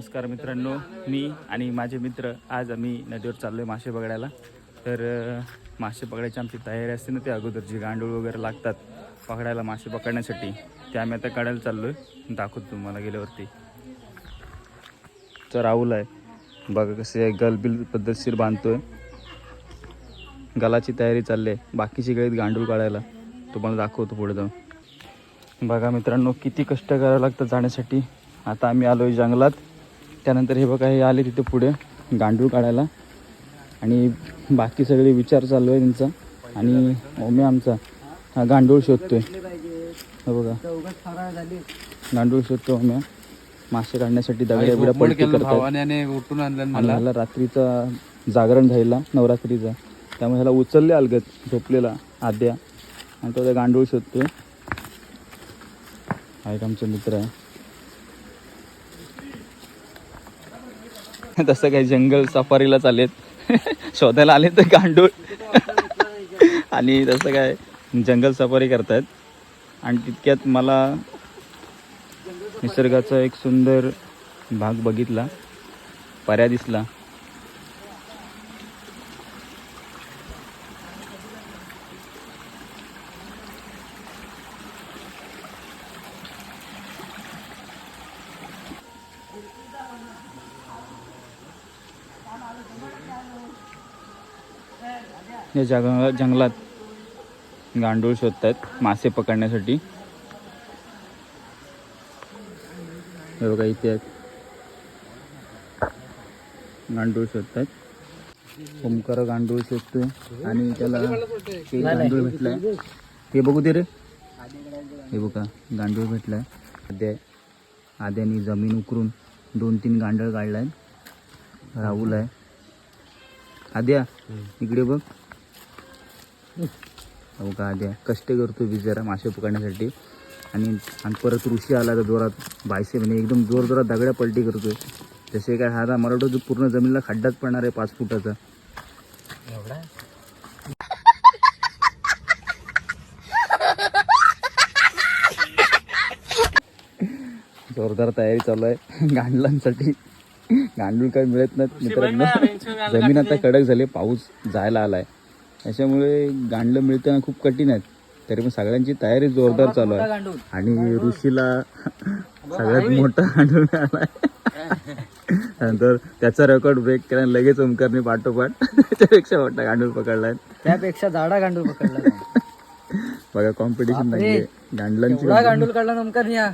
नमस्कार मित्रांनो मी आणि माझे मित्र आज आम्ही नदीवर चाललो आहे मासे पकडायला. तर मासे पकडायची आमची तयारी असते ना ते अगोदर जे गांडूळ वगैरे लागतात पकडायला मासे पकडण्यासाठी ते आम्ही आता काढायला चाललो आहे दाखवतो तुम्हाला गेल्यावरती. तर राहुल आहे. बघा कसे गलबिल पद्धतशीर बांधतोय. गलाची तयारी चालली आहे. बाकीची गळीत गांडूळ काढायला. तुम्हाला दाखवतो पुढे जाऊन. बघा मित्रांनो किती कष्ट करावं लागतं जाण्यासाठी. आता आम्ही आलो आहे जंगलात. त्यानंतर हे बघा हे आले तिथे पुढे गांडूळ काढायला. आणि बाकी सगळे विचार चालू आहे त्यांचा. आणि ओमे आमचा हा गांडूळ शोधतोय. हे बघा. गांडूळ शोधतो ओम्या मासे काढण्यासाठी दगड्या बिड्या पलटी करतात. रात्रीचा जागरण राहिला नवरात्रीचा. त्यामुळे ह्याला उचलले अलगत झोपलेला आद्या. आणि तो त्या गांडूळ शोधतोय. हा एक आमचा मित्र आहे. तसं काही जंगल सफारीला चालेत शोधायला आले तर गांडूळ. आणि तसं काय जंगल सफारी करतायत. आणि तितक्यात मला निसर्गाचा एक सुंदर भाग बघितला. पर्या दिसला. या जंगला जंगलात गांडूळ शोधतायत मासे पकडण्यासाठी. हे बघा इथे आहेत. गांडूळ शोधतायत. ओमकार गांडूळ शोधतोय. आणि त्याला ते गांडूळ भेटलाय. हे बघू दे रे. हे बघा गांडूळ भेटलाय. आद्या आद्यानी जमीन उकरून दोन तीन गांडळ काढलाय. राहुल आहे. आद्या इकडे बघ. हो का आद्या कष्ट करतो बिचारा मासे पकडण्यासाठी. आणि आणि परत ऋषी आला तर जोरात बायसे म्हणजे एकदम जोर जोरात दगड्या पलटी करतोय. जसे काय हा मराठो जो पूर्ण जमिनीला खड्डाच पडणार आहे पाच फुटाचा. जोरदार तयारी चालू आहे. गांडलांसाठी गांडूळ काय मिळत नाहीत. मित्रांनो जमीन आता कडक झाली पाऊस जायला आलाय. त्याच्यामुळे गांडलं मिळताना खूप कठीण आहेत. तरी पण सगळ्यांची तयारी जोरदार चालू आहे. आणि ऋषीला सगळ्यात मोठा गांडूळ मिळालाय. नंतर त्याचा रेकॉर्ड ब्रेक केला आणि लगेच ओमकारने पाठोपाठ त्याच्यापेक्षा मोठा गांडूळ पकडलाय. त्यापेक्षा झाडा गांडूळ पकडला बघा कॉम्पिटिशन नाहीये. गांडलांची गांडूळ काढला नमकर या.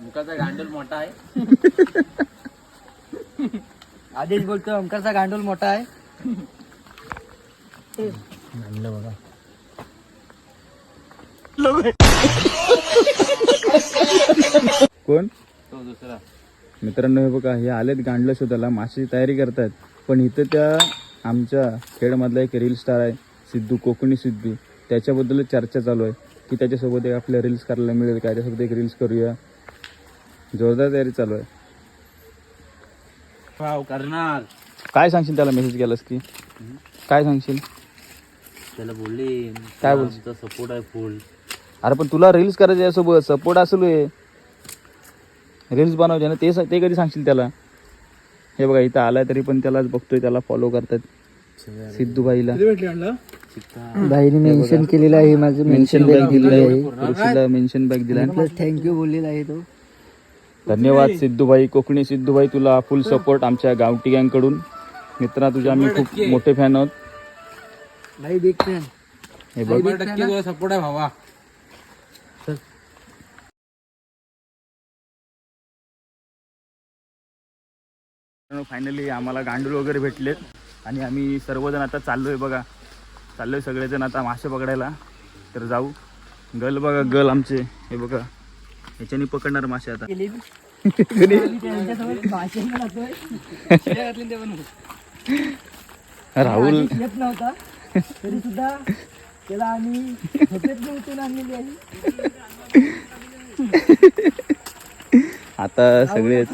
मुखाचा गांडूल मोठा आहे. आधीच बोलतो ओमकारचा गांडूळ मोठा आहे. बघा. कोण? तो दुसरा. मित्रांनो हे बघा हे आलेत गांडलं शोधायला माशाची तयारी करतायत. पण इथं त्या आमच्या खेडमधला एक रील स्टार आहे सिद्धू कोकणी सिद्धू. त्याच्याबद्दलच चर्चा चालू आहे की त्याच्यासोबत एक आपल्या रील्स करायला मिळेल का? त्याच्यासोबत एक रील्स करूया. जोरदार तयारी चालू आहे. करणार. काय सांगशील त्याला मेसेज केलास की? काय सांगशील? त्याला बोलले काय? आमचा सपोर्ट आहे फुल अरे पण तुला रील्स करायचे यासोबत सपोर्ट असेल रील्स बनवायचे ना ते स- ते कधी सांगशील त्याला? हे बघा इथं आलाय तरी पण त्यालाच बघतोय त्याला फॉलो करतात. सिद्धूबाईला. बाईने मेन्शन केलेलं आहे माझं मेन्शन बॅग दिलेला आहे. ऋषीला मेन्शन बॅग दिलाय थँक्यू बोललेला आहे तो. धन्यवाद सिद्धूबाई. कोकणी सिद्धूबाई तुला फुल सपोर्ट आमच्या गावठी गँगकडून. मित्रा तुझे आम्ही खूप मोठे फॅन आहोत. भाई बिग फॅन. हे बघ. टक्के सपोर्ट आहे भावा. फायनली आम्हाला गांडूळ वगैरे भेटलेत. आणि आम्ही सर्वजण आता चाललोय बघा. चाललोय सगळेजण आता मासे पकडायला. तर जाऊ. गल बघा गल आमचे. हे बघा. ह्याच्यानी पकडणार मासे आता. राहुल. येत नव्हता. तरी सुद्धा त्याला आम्ही झोपेत उचलून आणलेली आहे. आता सगळे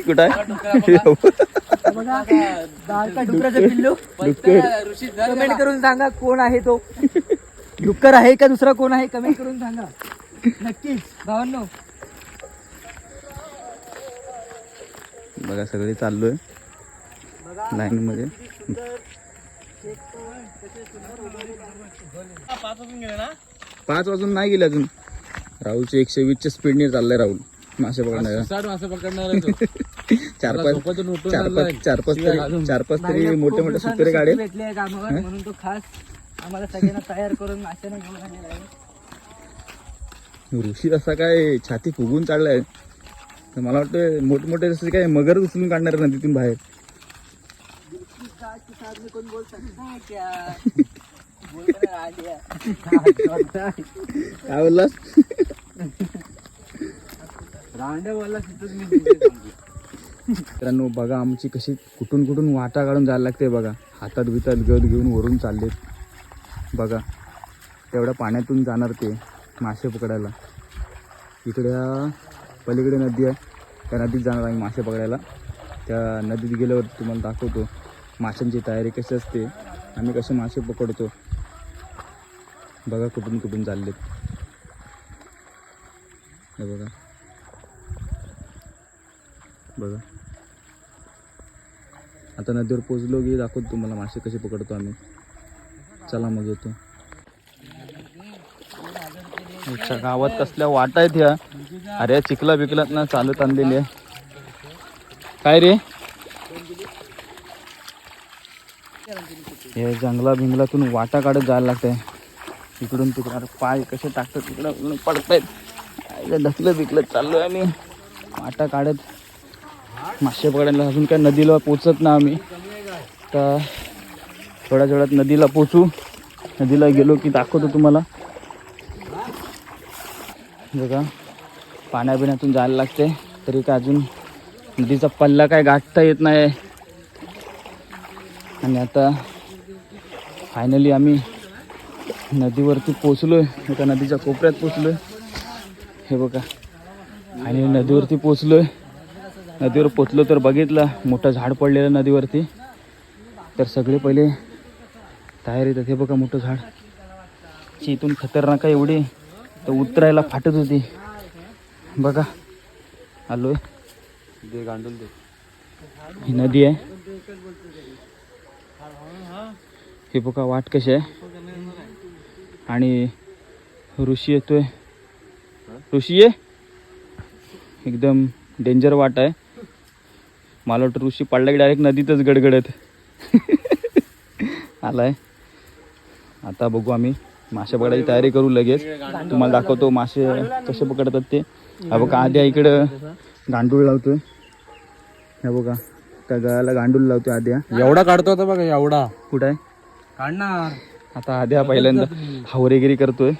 कुठं? आहे बघा. बारका डुकराचा पिल्लू. ऋषी कमेंट करून सांगा कोण आहे तो. डुक्कर आहे का दुसरा कोण आहे? कमेंट करून सांगा. नक्कीच. भावांनो. बघा सगळे चाललोय. लाईन मध्ये. पाच वाजून गेले ना पाच वाजून नाही गेले अजून. राहुलचे एकशे वीसच्या स्पीडने चाललंय राहुल. मासे पकडणार. आहे तो. चार पाच चार. पाच चार पाच तरी. चार पाच तरी मोठे मोठे सुत्रे भेटली कामावर म्हणून तो खास आम्हाला सगळ्यांना तयार करून माशाने घेऊन आलेला आहे. ऋषी असा काय छाती फुगून चाललाय. तर मला वाटतं मोठमोठे जसे काय मगर उचलून काढणार ना तिथून बाहेर. काय बोललास रांडे बोलला मित्रांनो बघा आमची कशी कुठून कुठून वाटा काढून जायला लागते बघा. हातात बितात गद घेऊन वरून चाललेत. बघा तेवढ्या पाण्यातून जाणार ते मासे पकडायला. इकडे पलीकडे नदी आहे. त्या नदीत जाणार आम्ही मासे पकडायला. त्या नदीत गेल्यावर तुम्हाला दाखवतो. माशांची तयारी कशी असते आम्ही कसे मासे पकडतो बघा कुठून कुठून चाललेत. हे बघा. बघा. आता नदीवर पोचलो की दाखवतो तुम्हाला मासे कसे पकडतो आम्ही. चला मग येतो. अच्छा गावात कसल्या वाटा आहेत ह्या. अरे चिखला बिकलात ना चालत आणलेली आहे. काय रे? हे जंगला बिंगलातून वाटा काढत जायला लागते इकडून तिकडं पाय कसे टाकतात तिकडं इकडून पडतायत ढकलत चाललो आहे आम्ही. वाटा काढत मासे पकडायला अजून काय नदीला पोचत ना आम्ही. तर थोड्या थोड्यात नदीला पोचू. नदीला गेलो की दाखवतो तुम्हाला. बघा पाण्याबिण्यातून जायला लागते तरी काय अजून नदीचा पल्ला काय गाठता येत नाही आणि आता फायनली आम्ही नदीवरती पोचलो आहे एका नदीच्या कोपऱ्यात पोचलोय हे बघा. आणि नदीवरती पोचलोय नदीवर पोचलो तर बघितलं मोठं झाड पडलेलं नदीवरती. तर सगळे पहिले तयार येतात हे बघा मोठं झाड. ची इथून खतरनाक आहे एवढी. तर उतरायला फाटत होती. बघा. आलोय. दे गांडूल दे ही नदी आहे. हे बघा वाट कशी आहे. आणि ऋषी येतोय. ऋषी ये. एकदम डेंजर वाट आहे. मला वाटतं ऋषी पडला की डायरेक्ट नदीतच गडगडत. आलाय. आता बघू आम्ही. मासे पकडायची तयारी करू लगेच. तुम्हाला दाखवतो मासे कसे पकडतात ते. हा बघा आद्या इकडं गांडूळ लावतोय. हे बघा त्या गळ्याला गांडूळ लावतोय आद्या. एवढा काढतो आता बघा एवढा. कुठं आहे? काढणार. आता आद्या पहिल्यांदा हावरेगिरी करतोय.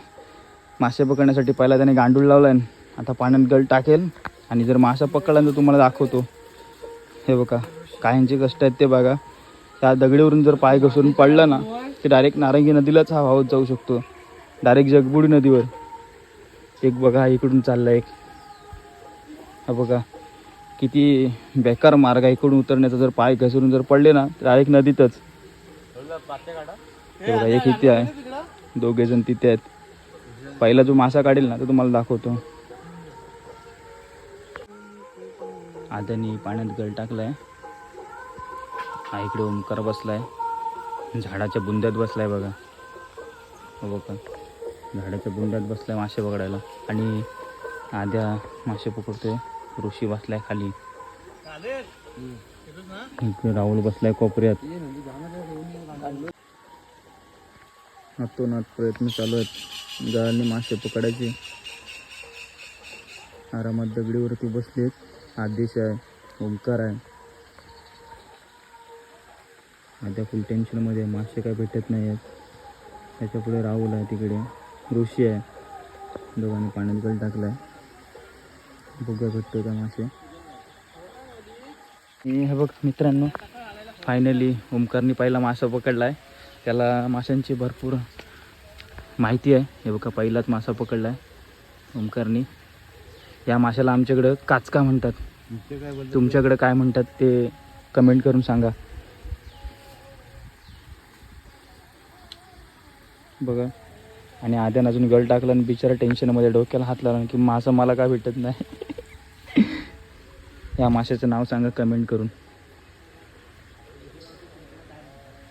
मासे पकडण्यासाठी पहिला त्याने गांडूळ लावलाय. आता पाण्यात गळ टाकेल. आणि जर मासा पकडला तर तुम्हाला दाखवतो. हे बघा काहींचे कष्ट आहेत ते बघा. त्या दगडीवरून जर पाय घसरून पडला ना ते डायरेक्ट नारंगी नदीलाच हा वाहत जाऊ शकतो. डायरेक्ट जगबुडी नदीवर. एक बघा इकडून चालला एक. हा बघा किती बेकार मार्ग आहे. इकडून उतरण्याचा जर पाय घसरून जर पडले ना डायरेक्ट नदीतच. एक इथे आहे? दोघे जण तिथे आहेत. पहिला जो मासा काढेल ना तो तुम्हाला दाखवतो. आद्यानी पाण्यात गळ टाकलाय. हा इकडे ओंकार बसलाय. झाडाच्या बुंद्यात बसलाय बघा. हो बघा. झाडाच्या बुंद्यात बसलाय मासे पकडायला. आणि आद्या मासे पकडतोय. ऋषी बसलाय खाली. इकडे राहुल बसलाय कोपऱ्यात. नात प्रयत्न चालू आहेत. गळाने मासे पकडायचे. आरामात दगडीवरती बसलेत आदेश आहे ओंकार आहे. आता फुल टेन्शनमध्ये मासे काय भेटत नाही आहेत त्याच्या पुढे राहुल आहे तिकडे. ऋषी आहे. दोघांनी पाण्यात गल टाकला आहे बघूया भेटतो का मासे. हे हे बघ मित्रांनो फायनली ओमकारनी पहिला मासा पकडला आहे त्याला माशांची भरपूर माहिती आहे. हे बघा पहिलाच मासा पकडला आहे ओमकारनी या माशाला आमच्याकडं काचका म्हणतात. तुमच्याकडे काय म्हणतात ते कमेंट करून सांगा. बघा. आणि आद्यानं अजून गळ टाकला आणि बिचारा टेन्शनमध्ये डोक्याला हात लावला की मासा मला काय भेटत नाही? या माशाचं नाव सांगा कमेंट करून.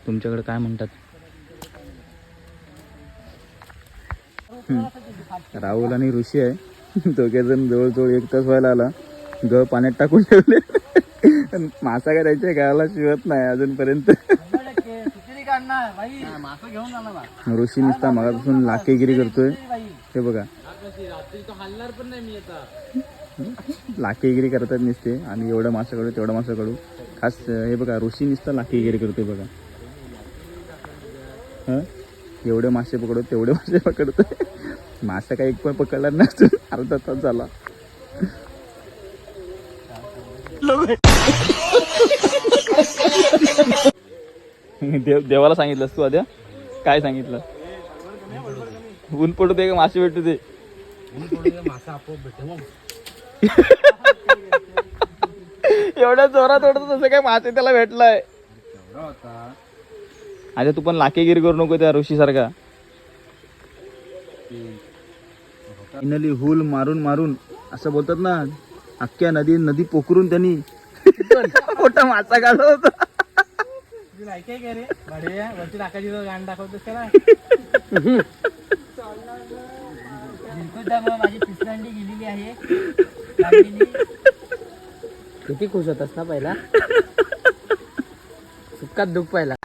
तुमच्याकडे काय म्हणतात? राहुल आणि ऋषी आहे. दोघे जण जवळजवळ एक तास व्हायला आला. ग पाण्यात टाकून ठेवले. मासा काय त्याच्या गावाला शिवत नाही अजूनपर्यंत. ऋषी नुसता मगापासून लाकेगिरी करतोय. हे बघा. लाकेगिरी करतात नुसते. आणि एवढं मासा काढू तेवढं मासा काढू खास हे बघा ऋषी नुसतं लाकेगिरी करतो बघा. हां? एवढे मासे पकडतो तेवढे मासे पकडतो मासा काही एक पण पकडला नसतो. अर्धा तास झाला. देव देवाला सांगितलंस तू आद्या? काय सांगितलं? ऊन पडू दे का मासे भेटू दे? एवढ्या जोरात ओढतो तसं काय मासे त्याला भेटलाय. एवढा होता. आता तू पण लाकेगिरी करू नको त्या ऋषी सारखा. फायनली हुल मारून मारून असं बोलतात ना अख्ख्या नदी नदी पोखरून त्यांनी मोठा मासा काढला होता. माझी पिसरांडी गेलेली आहे. किती खुश होतास ना पहिला? सुखात दुःख पहिला.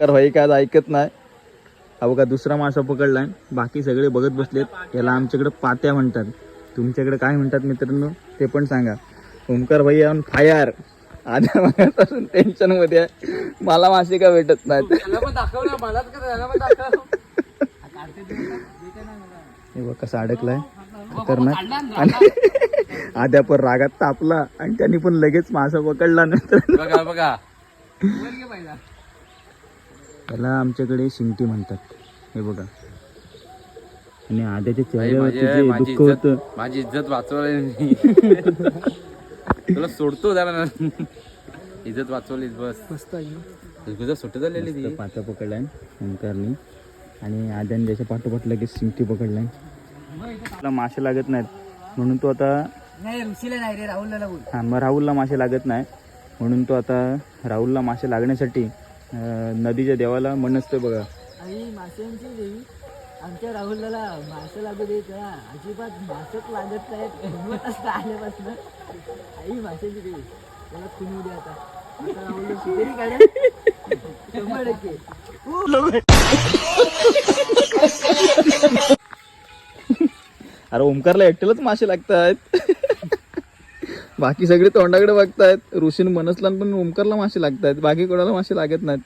तर भाई काय ऐकत नाही. हा बघा दुसरा मासा पकडलाय. बाकी सगळे बघत बसलेत. याला आमच्याकडे पात्या म्हणतात. तुमच्याकडे काय म्हणतात मित्रांनो ते पण सांगा. ओंकार भाई ऑन फायर आधी मागापासून टेन्शनमध्ये आहे. मला मासे का भेटत नाहीत त्याला पण दाखव ना मलाच का त्याला पण दाखव हे बघ कसा अडकलाय. खतरनाक. आणि आद्या पण रागात तापला आणि त्यांनी पण लगेच मासा पकडला नंतर. बघा बघा. त्याला आमच्याकडे शिंगटी म्हणतात. हे बघा. आणि आद्याच्या चेहऱ्यावरती माझी जे माझी दुःख इज्जत होतं माझी इज्जत वाचवली तुला सोडतो जरा इज्जत वाचवलीस बस. मस्त तुझं सुट झालेली ती. पाचा पकडलाय ओंकारनी आणि आद्याने त्याच्या पाठोपाठ लगेच शिंगटी पकडलाय. त्याला मासे लागत नाहीत. म्हणून तो आता नाही ऋषीला नाही रे राहुलला बोल हा मग राहुलला मासे लागत नाही. म्हणून तो आता राहुलला मासे लागण्यासाठी नदीच्या देवाला म्हणतोय बघा. आणि माशांची देवी आमच्या राहुलला मासे लागू दे त्याला अजिबात मासच लागत नाहीत. आल्यापासून. आई माशांची देवी त्याला खुनू दे आता. अरे ओमकारला एकट्यालाच मासे लागतात बाकी सगळे तोंडाकडे बघतायत. ऋषीन मनसला पण ओमकारला मासे लागतायत. बाकी कोणाला मासे लागत नाहीत.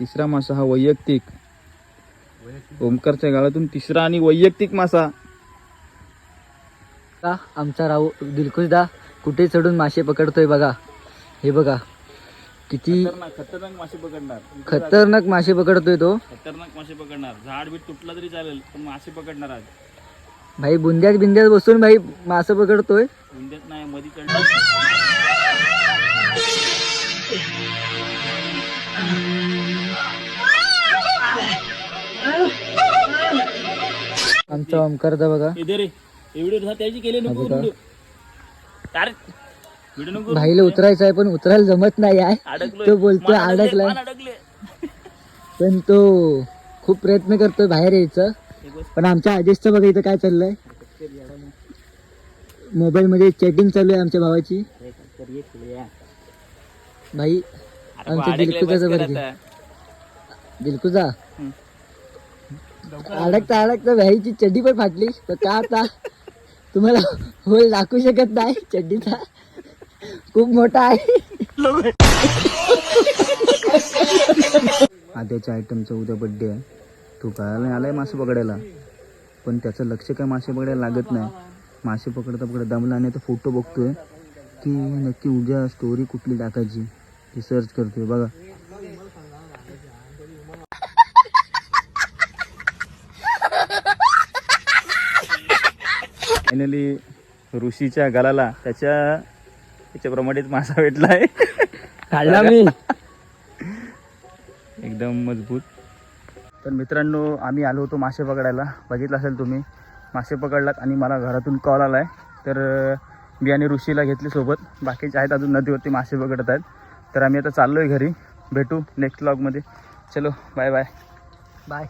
तिसरा मासा हा वैयक्तिक. ओमकारच्या गाळातून तिसरा आणि वैयक्तिक मासा. का आमचा राहू दिलखुशदा कुठे चढून मासे पकडतोय बघा. हे बघा किती खतरनाक मासे पकडणार. खतरनाक मासे पकडतोय तो. खतरनाक मासे पकडणार. झाड बीट तुटला तरी चालेल पण मासे पकडणार आज. भाई बुंद्यात बिंद्यात बसून भाई मासे पकडतोय. उंद्यात नाही मधी आमचा ओमकारचा बघा. इथे रे व्हिडिओ त्याची केले अरे नको भाईला उतरायचं आहे पण उतरायला जमत नाही आहे. तो बोलतोय अडकलाय. पण तो खूप प्रयत्न करतोय बाहेर यायचं. पण आमच्या आदेशचं बघा इथं काय चाललंय. मोबाईल मध्ये चॅटिंग चालू आहे आमच्या भावाची. भाई आमच्या कर बरं. दिलकुजा. अडकता अडकता भाईची चड्डी पण फाटली पण का आता तुम्हाला होल दाखवू शकत नाही चड्डीचा? खूप मोठा आहे. आद्याच्या आयटमचा उद्या बड्डे आहे. तो कळायला आलाय मासे पकडायला. पण त्याचं लक्ष काय मासे पकडायला लागत नाही. मासे पकडता पकडता दमला आणि तो फोटो बघतोय. की नक्की उद्या स्टोरी कुठली टाकायची ती सर्च करतोय. बघा. फायनली ऋषीच्या गालाला त्याच्या त्याच्याप्रमाणेच मासा भेटला आहे काढला मी. एकदम मजबूत. तर मित्रांनो आम्ही आलो होतो मासे पकडायला. बघितलं असेल तुम्ही मासे पकडलात आणि मला घरातून कॉल आला आहे तर मी आणि ऋषीला घेतली सोबत. बाकीचे आहेत अजून नदीवरती मासे पकडत आहेत. तर आम्ही आता चाललो आहे घरी. भेटू नेक्स्ट व्लॉगमध्ये चलो बाय बाय बाय